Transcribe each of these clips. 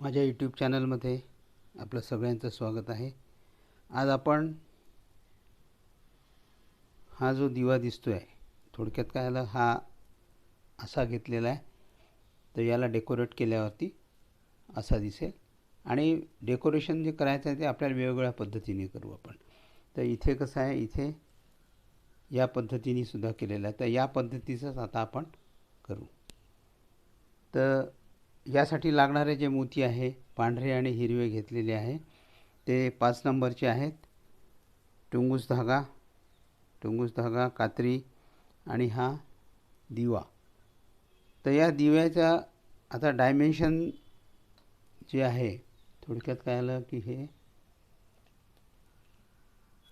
माझ्या यूट्यूब चॅनलमध्ये आपलं सगळ्यांचं स्वागत आहे. आज आपण हा जो दिवा दिसतो आहे थोडक्यात काय आला हा असा घेतलेला आहे. तर याला डेकोरेट केल्यावरती असा दिसेल. आणि डेकोरेशन जे करायचं आहे ते आपल्याला वेगवेगळ्या पद्धतीने करू आपण. तर इथे कसं आहे इथे या पद्धतीने सुद्धा केलेलं आहे. तर या पद्धतीचंच आता आपण करू. तर यासाठी लागणारे जे मोती आहे पांढरे आणि हिरवे घेतलेले आहे ते पाच नंबरचे आहेत. टुंगूस धागा टुंगूस धागा कात्री आणि हा दिवा. तर या दिव्याचा आता डायमेन्शन जे आहे थोडक्यात काय आलं की हे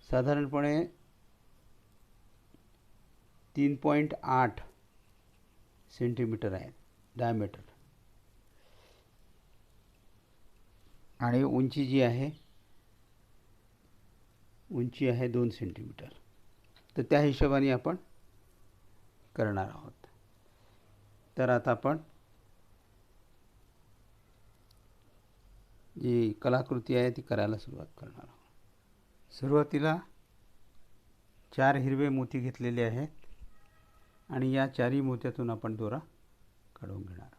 साधारणपणे तीन पॉईंट आठ सेंटीमीटर आहे डायमीटर आणि उंची जी आहे उंची आहे दोन सेंटीमीटर तर त्या हिशोबाने आपण करणार आहोत. तर आता आपण जी कलाकृती आहे ती करायला सुरुवात करणार आहोत. सुरुवातीला चार हिरवे मोती घेतलेले आहेत आणि या चारही मोत्यातून आपण दोरा काढून घेणार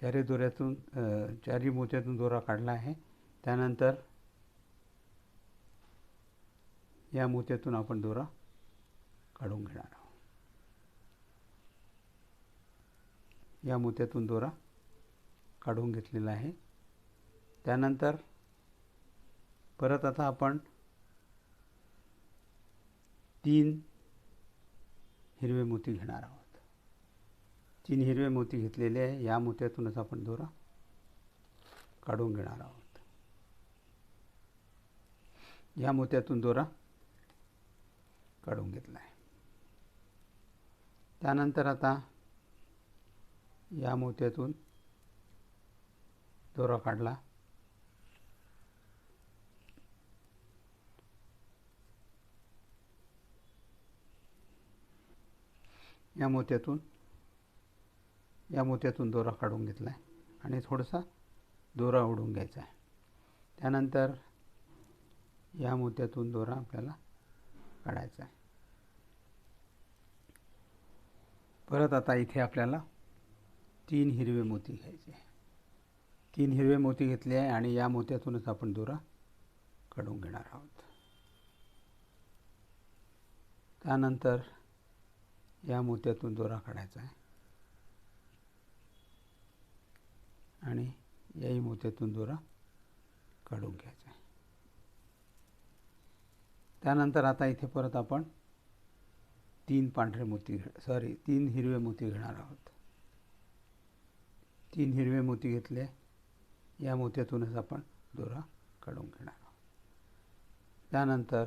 चारी दोऱ्यातून चारी मोत्यातून दोरा काढला आहे. त्यानंतर या मोत्यातून आपण दोरा काढून घेणार आहोत. या मोत्यातून दोरा काढून घेतलेला आहे. त्यानंतर परत आता आपण तीन हिरवे मोती घेणार आहोत. तीन हिरवे मोती घेतलेले आहे. या मोत्यातूनच आपण दोरा काढून घेणार आहोत. या मोत्यातून दोरा काढून घेतला आहे त्यानंतर आता या मोत्यातून दोरा काढला. या मोत्यातून या मोत्यातून दोरा काढून घेतला आहे आणि थोडासा दोरा ओढून घ्यायचा आहे. त्यानंतर या मोत्यातून दोरा आपल्याला काढायचा आहे. परत आता इथे आपल्याला तीन हिरवे मोती घ्यायचे तीन हिरवे मोती घेतले आहे आणि या मोत्यातूनच आपण दोरा काढून घेणार आहोत. त्यानंतर या मोत्यातून दोरा काढायचा आहे. आणि याही मोत्यातून दोरा काढून घ्यायचा आहे. त्यानंतर आता इथे परत आपण तीन पांढरे मोती सॉरी तीन हिरवे मोती घेणार आहोत. तीन हिरवे मोती घेतले या मोत्यातूनच आपण दोरा काढून घेणार आहोत. त्यानंतर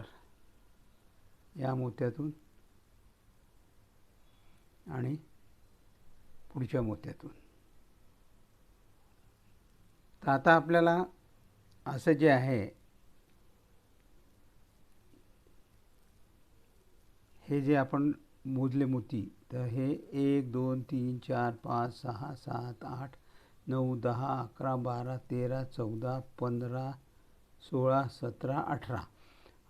या मोत्यातून आणि पुढच्या मोत्यातून तर आता आपल्याला असं जे आहे हे जे आपण मोजले मोती तर हे एक दोन तीन चार पाच सहा सात आठ नऊ दहा अकरा बारा तेरा चौदा पंधरा सोळा सतरा अठरा.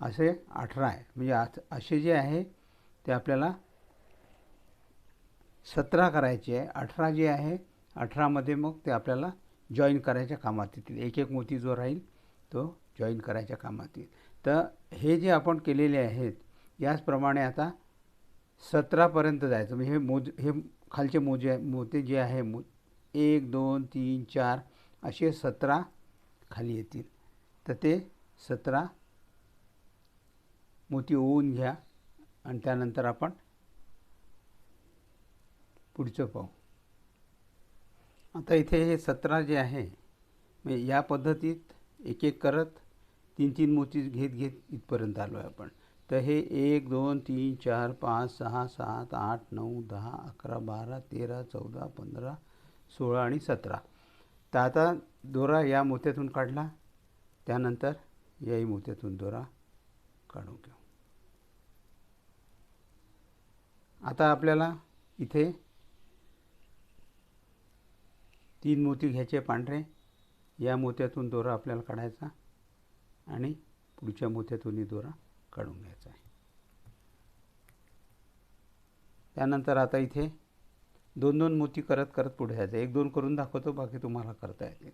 असे अठरा आहे. म्हणजे असे जे आहे ते आपल्याला सतरा करायचे आहे. अठरा जे आहे अठरामध्ये मग ते आपल्याला जॉईन करायच्या कामात येतील. एक एक मोती जो राहील तो जॉईन करायच्या कामात येईल. तर हे जे आपण केलेले आहेत याचप्रमाणे आता सतरापर्यंत जायचं. म्हणजे हे मोज हे खालचे मोजे मोते जे आहे मो एक दोन तीन चार असे सतरा खाली येतील. तर ते सतरा मोती ओवून घ्या आणि त्यानंतर आपण पुढचं पाहू. आता इथे हे सतरा जे आहे म्हणजे या पद्धतीत एक एक करत तीन तीन मोती घेत घेत इथपर्यंत आलो आहे आपण. तर हे एक दोन तीन चार पाच सहा सात आठ नऊ दहा अकरा बारा तेरा चौदा पंधरा सोळा आणि सतरा. तर आता दोरा या मोत्यातून काढला. त्यानंतर याही मोत्यातून दोरा काढून घेऊ. आता आपल्याला इथे तीन मोती घ्यायचे पांढरे या मोत्यातून दोरा आपल्याला काढायचा आणि पुढच्या मोत्यातूनही दोरा काढून घ्यायचा आहे. त्यानंतर आता इथे दोन दोन मोती करत करत पुढे जायचं. एक दोन करून दाखवतो बाकी तुम्हाला करता येतील.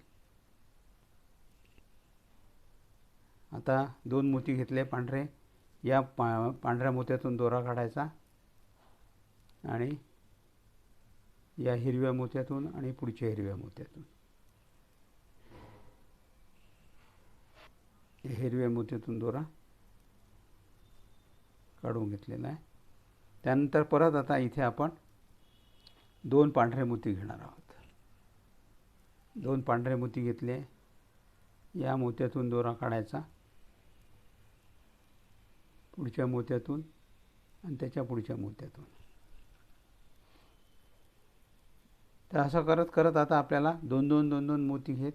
आता दोन मोती घेतले पांढरे. या पा पांढऱ्या मोत्यातून दोरा काढायचा आणि या हिरव्या मोत्यातून आणि पुढच्या हिरव्या मोत्यातून. हिरव्या मोत्यातून दोरा काढून घेतलेला आहे. त्यानंतर परत आता इथे आपण दोन पांढरे मोती घेणार आहोत. दोन पांढरे मोती घेतले. या मोत्यातून दोरा काढायचा. पुढच्या मोत्यातून आणि त्याच्या पुढच्या मोत्यातून. तर असं करत करत आता आपल्याला दोन दोन दोन दोन मोती घेत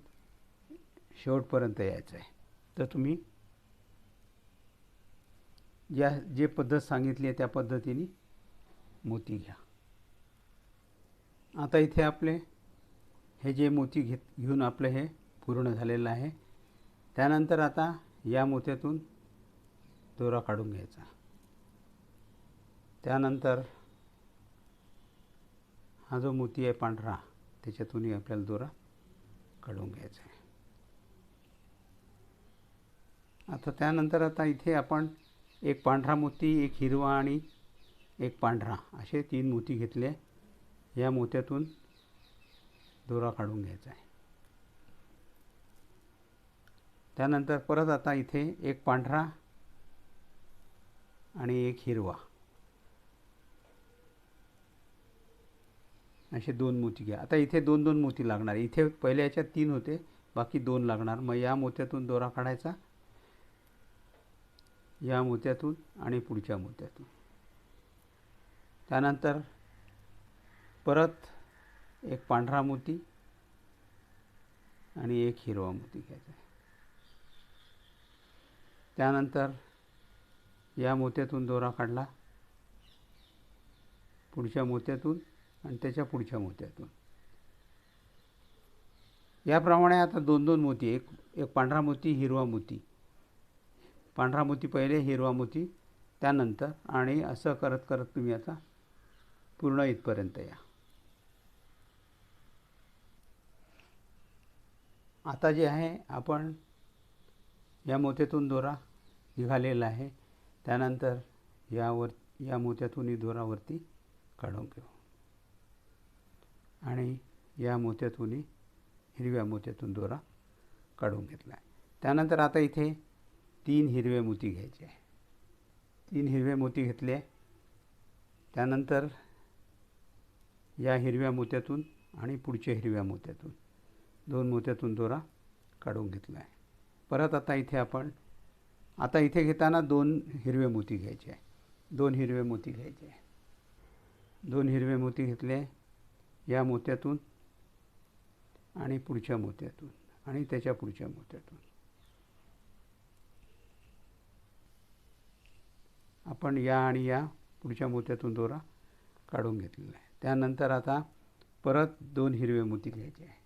शेवटपर्यंत यायचं आहे. तर तुम्ही ज्या जे पद्धत सांगितली आहे त्या पद्धतीने मोती घ्या. आता इथे आपले हे जे मोती घेत घेऊन आपलं हे पूर्ण झालेलं आहे. त्यानंतर आता या मोत्यातून दोरा काढून घ्यायचा. त्यानंतर हा जो मोती आहे पांढरा त्याच्यातूनही आपल्याला दोरा काढून घ्यायचा आहे. आता त्यानंतर आता इथे आपण एक पांढरा मोती एक हिरवा आणि एक पांढरा असे तीन मोती घेतले. या मोत्यातून दोरा काढून घ्यायचा आहे. त्यानंतर परत आता इथे एक पांढरा आणि एक हिरवा. असे दोन मोती घ्या. आता इथे दोन दोन मोती लागणार. इथे पहिल्या याच्यात तीन होते बाकी दोन लागणार. मग या मोत्यातून दोरा काढायचा या मोत्यातून आणि पुढच्या मोत्यातून. त्यानंतर परत एक पांढरा मोती आणि एक हिरवा मोती घ्यायचा त्यानंतर या मोत्यातून दोरा काढला. पुढच्या मोत्यातून आणि त्याच्या पुढच्या मोत्यातून. याप्रमाणे आता दोन दोन मोती एक एक पांढरा मोती हिरवा मोती. पांढरा मोती पहिले हिरवा मोती त्यानंतर आणि असं करत करत तुम्ही आता पूर्ण इथपर्यंत या. आता जे आहे आपण या मोत्यातून दोरा निघालेला आहे. त्यानंतर यावर या मोत्यातूनही दोरावरती काढून घेऊ आणि या मोत्यातूनही हिरव्या मोत्यातून दोरा काढून घेतला आहे त्यानंतर आता इथे तीन हिरवे मोती घ्यायचे आहे. तीन हिरवे मोती घेतले. त्यानंतर या हिरव्या मोत्यातून आणि पुढच्या हिरव्या मोत्यातून दोन मोत्यातून दोरा काढून घेतला आहे परत आता इथे आपण आता इथे घेताना दोन हिरवे मोती घ्यायचे आहे. दोन हिरवे मोती घ्यायचे आहे. दोन हिरवे मोती घेतले. या मोत्यातून आणि पुढच्या मोत्यातून आणि त्याच्या पुढच्या मोत्यातून. आपण या आणि या पुढच्या मोत्यातून दोरा काढून घेतलेला आहे. त्यानंतर आता परत दोन हिरवे मोती घ्यायचे आहे.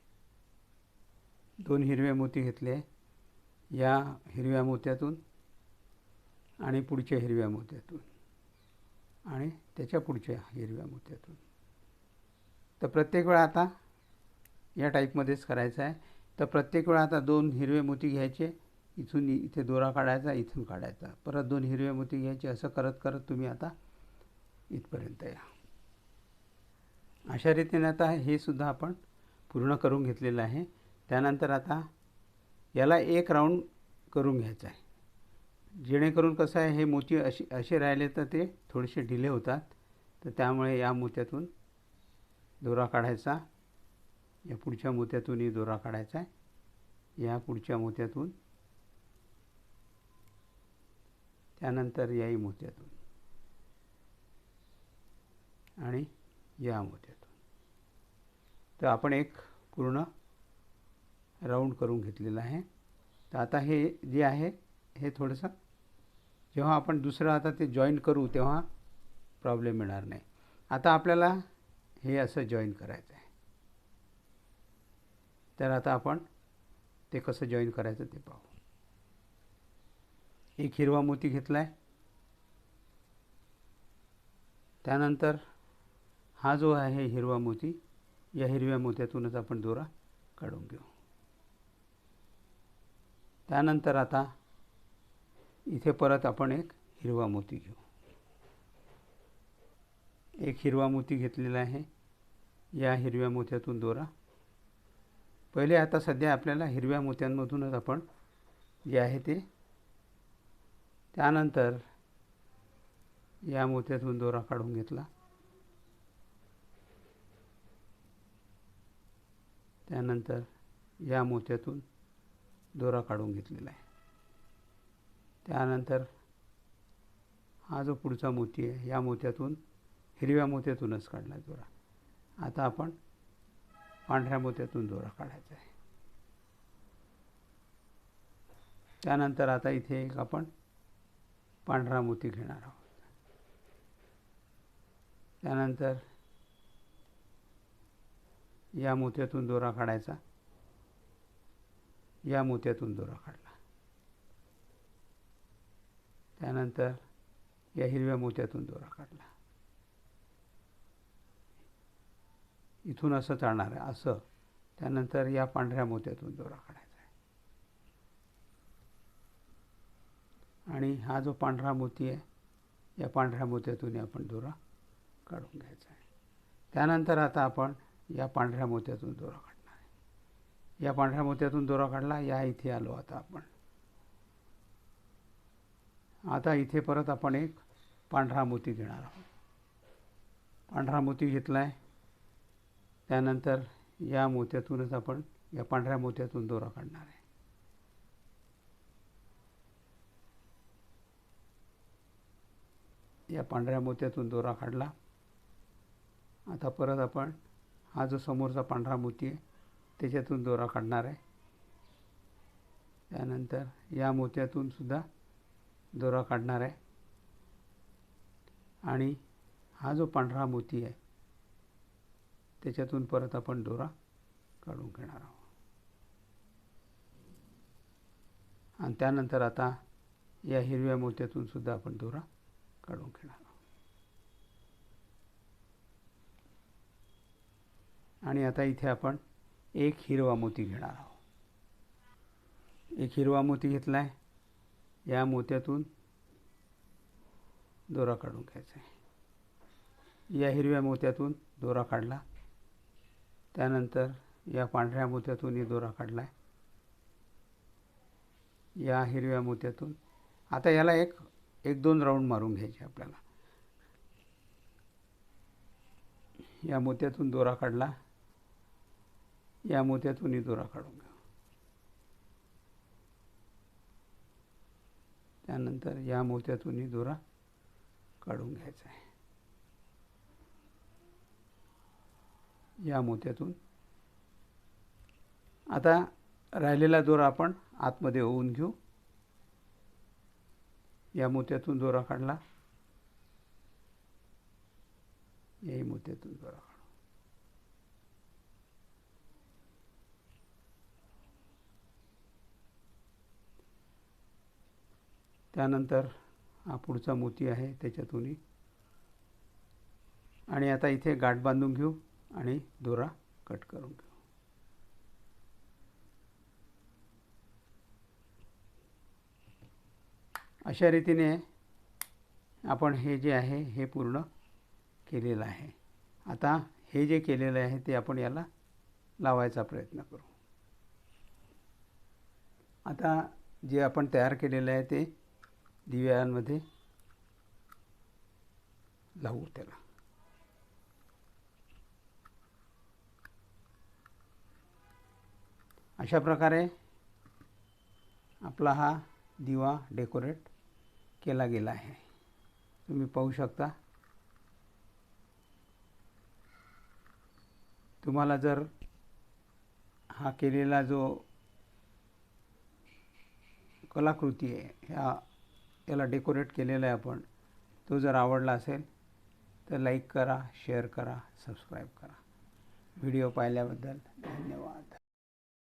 दोन हिरवे मोती घेतले या हिरव्या मोत्यातून आणि पुढच्या हिरव्या मोत्यातून आणि त्याच्या पुढच्या हिरव्या मोत्यातून. तर प्रत्येक वेळा आता या टाईपमध्येच करायचं आहे. तर प्रत्येक वेळा आता दोन हिरवे मोती घ्यायचे इथून इथे दोरा काढायचा इथून काढायचा. परत दोन हिरवे मोती घ्यायचे असं करत करत तुम्ही आता इथपर्यंत या. अशा रीतीने आता हे सुद्धा आपण पूर्ण करून घेतलेलं आहे. त्यानंतर आता याला एक राऊंड करून घ्यायचं आहे. जेणेकरून कसं आहे हे मोती असे असे राहिले तर ते थोडेसे ढिले होतात. तर त्यामुळे या मोत्यातून दोरा काढायचा. या पुढच्या मोत्यातूनही दोरा काढायचा आहे. या पुढच्या मोत्यातून त्यानंतर याही मोत्यातून आणि या मोत्यातून. तर आपण एक पूर्ण राऊंड करून घेतलेलं आहे. तर आता हे जे आहे हे थोडंसं जेव्हा आपण दुसरं आता ते जॉईन करू तेव्हा प्रॉब्लेम येणार नाही. आता आपल्याला हे असं जॉईन करायचं आहे. तर आता आपण ते कसं जॉईन करायचं ते पाहू. एक हिरवा मोती घेतला आहे त्यानंतर हा जो आहे हिरवा मोती या हिरव्या मोत्यातूनच आपण दोरा काढून घेऊ. त्यानंतर आता इथे परत आपण एक हिरवा मोती घेऊ. एक हिरवा मोती घेतलेला आहे. या हिरव्या मोत्यातून दोरा. पहिले आता सध्या आपल्याला हिरव्या मोत्यांमधूनच आपण जे आहे ते त्यानंतर या मोत्यातून दोरा काढून घेतला. त्यानंतर या मोत्यातून दोरा काढून घेतलेला आहे. त्यानंतर हा जो पुढचा मोती आहे या मोत्यातून हिरव्या मोत्यातूनच काढला दोरा आता आपण पांढऱ्या मोत्यातून दोरा काढायचा आहे. त्यानंतर आता इथे एक आपण पांढरा मोती घेणार आहोत. त्यानंतर या मोत्यातून दोरा काढायचा. या मोत्यातून दोरा काढला. त्यानंतर या हिरव्या मोत्यातून दोरा काढला. इथून असं चालणार आहे असं. त्यानंतर या पांढऱ्या मोत्यातून दोरा काढायचा आहे. आणि हा जो पांढरा मोती आहे या पांढऱ्या मोत्यातून आपण दोरा काढून घ्यायचा आहे. त्यानंतर आता आपण या पांढऱ्या मोत्यातून दोरा काढणार आहे. या पांढऱ्या मोत्यातून दोरा काढला या इथे आलो आता आपण. आता इथे परत आपण एक पांढरा मोती घेणार आहोत. पांढरा मोती घेतला आहे त्यानंतर या मोत्यातूनच आपण या पांढऱ्या मोत्यातून दोरा काढणार आहे. या पांढऱ्या मोत्यातून दोरा काढला. आता परत आपण हा जो समोरचा पांढरा मोती आहे त्याच्यातून दोरा काढणार आहे. त्यानंतर या मोत्यातून सुद्धा दोरा काढणार आहे. आणि हा जो पांढरा मोती आहे त्याच्यातून परत आपण दोरा काढून घेणार आहोत. आणि त्यानंतर आता या हिरव्या मोत्यातून सुद्धा आपण दोरा काढून घेणार आहोत. आणि आता इथे आपण एक हिरवा मोती घेणार आहोत. एक हिरवा मोती घेतला आहे या मोत्यातून दोरा काढून घ्यायचा आहे. या हिरव्या मोत्यातून दोरा काढला. त्यानंतर या पांढऱ्या मोत्यातूनही दोरा काढला आहे या हिरव्या मोत्यातून. आता याला एक एक दोन राऊंड मारून घ्यायचे आपल्याला. या मोत्यातून दोरा काढला. या मोत्यातूनही दोरा काढून घ्या. त्यानंतर या मोत्यातूनही दोरा काढून घ्यायचा आहे. या मोत्यातून. आता राहिलेला दोरा आपण आतमध्ये होऊन घेऊ. या मोत्यातून दोरा काढला. याही मोत्यातून दोरा काढू. त्यानंतर हा पुढचा मोती आहे त्याच्यातूनही. आणि आता इथे गाठ बांधून घेऊ. आणि दोरा कट करून घेऊ अशा रीतीने आपण हे जे आहे हे पूर्ण केलेलं आहे. आता हे जे केलेलं आहे ते आपण याला लावायचा प्रयत्न करू. आता जे आपण तयार केलेलं आहे ते दिव्यांमध्ये लावू त्याला. अशा प्रकारे आपला हा दिवा डेकोरेट केला गेला आहे. तुम्ही पाहू शकता. तुम्हाला जर हा केलेला जो कलाकृती आहे ह्या याला डेकोरेट केलेला आहे आपण तो जर आवडला असेल तर लाईक करा शेअर करा सबस्क्राईब करा. व्हिडिओ पाहिल्याबद्दल धन्यवाद.